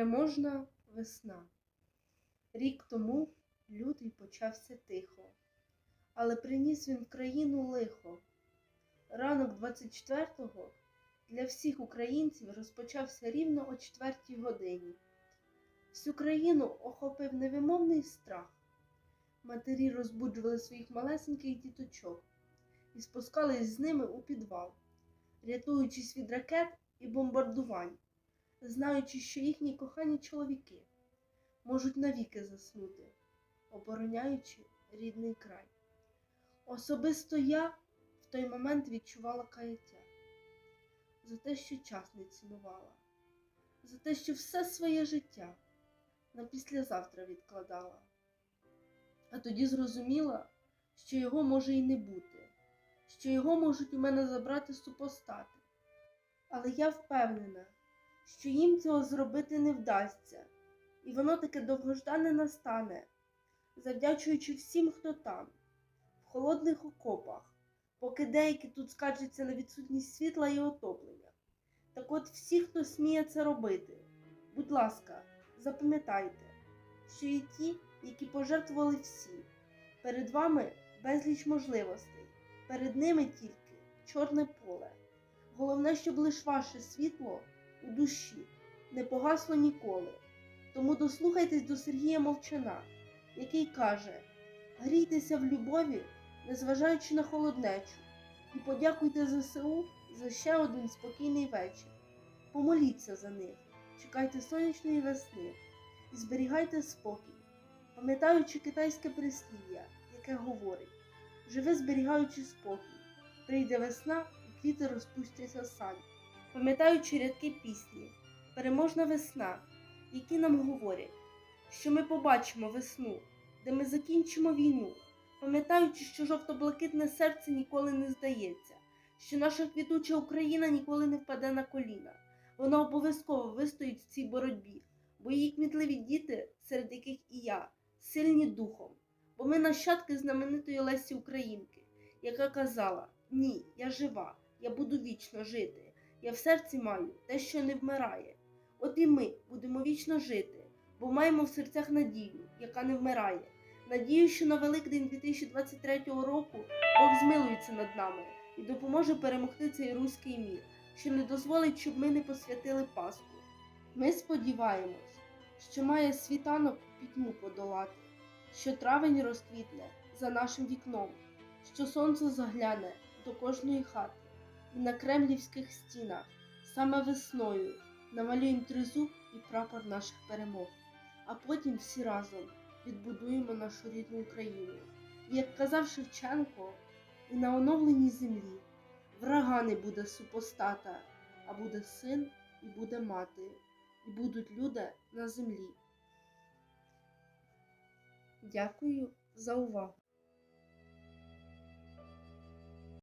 Переможна весна. Рік тому лютий почався тихо, але приніс він в країну лихо. Ранок 24-го для всіх українців розпочався рівно о 4-й годині. Всю країну охопив невимовний страх. Матері розбуджували своїх малесеньких діточок і спускались з ними у підвал, рятуючись від ракет і бомбардувань знаючи, що їхні кохані чоловіки можуть навіки заснути, обороняючи рідний край. Особисто я в той момент відчувала каяття за те, що час не цінувала, за те, що все своє життя на післязавтра відкладала. А тоді зрозуміла, що його може і не бути, що його можуть у мене забрати супостати. Але я впевнена, що їм цього зробити не вдасться, і воно таке довгождане настане, завдячуючи всім, хто там, в холодних окопах, поки деякі тут скаржаться на відсутність світла і отоплення. Так от всі, хто сміє це робити, будь ласка, запам'ятайте, що є ті, які пожертвували всі. Перед вами безліч можливостей, перед ними тільки чорне поле. Головне, щоб лиш ваше світло у душі не погасло ніколи. Тому дослухайтесь до Сергія Мовчана, який каже: грійтеся в любові, незважаючи на холоднечу, і подякуйте ЗСУ за ще один спокійний вечір. Помоліться за них, чекайте сонячної весни і зберігайте спокій, пам'ятаючи китайське прислів'я, яке говорить: живи зберігаючи спокій, прийде весна і квіти розпустяться самі пам'ятаючи рядки пісні, переможна весна, які нам говорять, що ми побачимо весну, де ми закінчимо війну, пам'ятаючи, що жовто-блакитне серце ніколи не здається, що наша квітуча Україна ніколи не впаде на коліна. Вона обов'язково вистоїть в цій боротьбі, бо її кмітливі діти, серед яких і я, сильні духом, бо ми нащадки знаменитої Лесі Українки, яка казала: Ні, я жива, я буду вічно жити. Я в серці маю те, що не вмирає. От і ми будемо вічно жити, бо маємо в серцях надію, яка не вмирає. Надію, що на Великдень 2023 року Бог змилується над нами і допоможе перемогти цей руський мір, що не дозволить, щоб ми не посвятили Пасху. Ми сподіваємось, що має світанок пітьму подолати, що травень розквітне за нашим вікном, що сонце загляне до кожної хати на кремлівських стінах саме весною намалюємо тризуб і прапор наших перемог, а потім всі разом відбудуємо нашу рідну Україну. І, як казав Шевченко, і на оновленій землі врага не буде супостата, а буде син і буде мати, і будуть люди на землі. Дякую за увагу.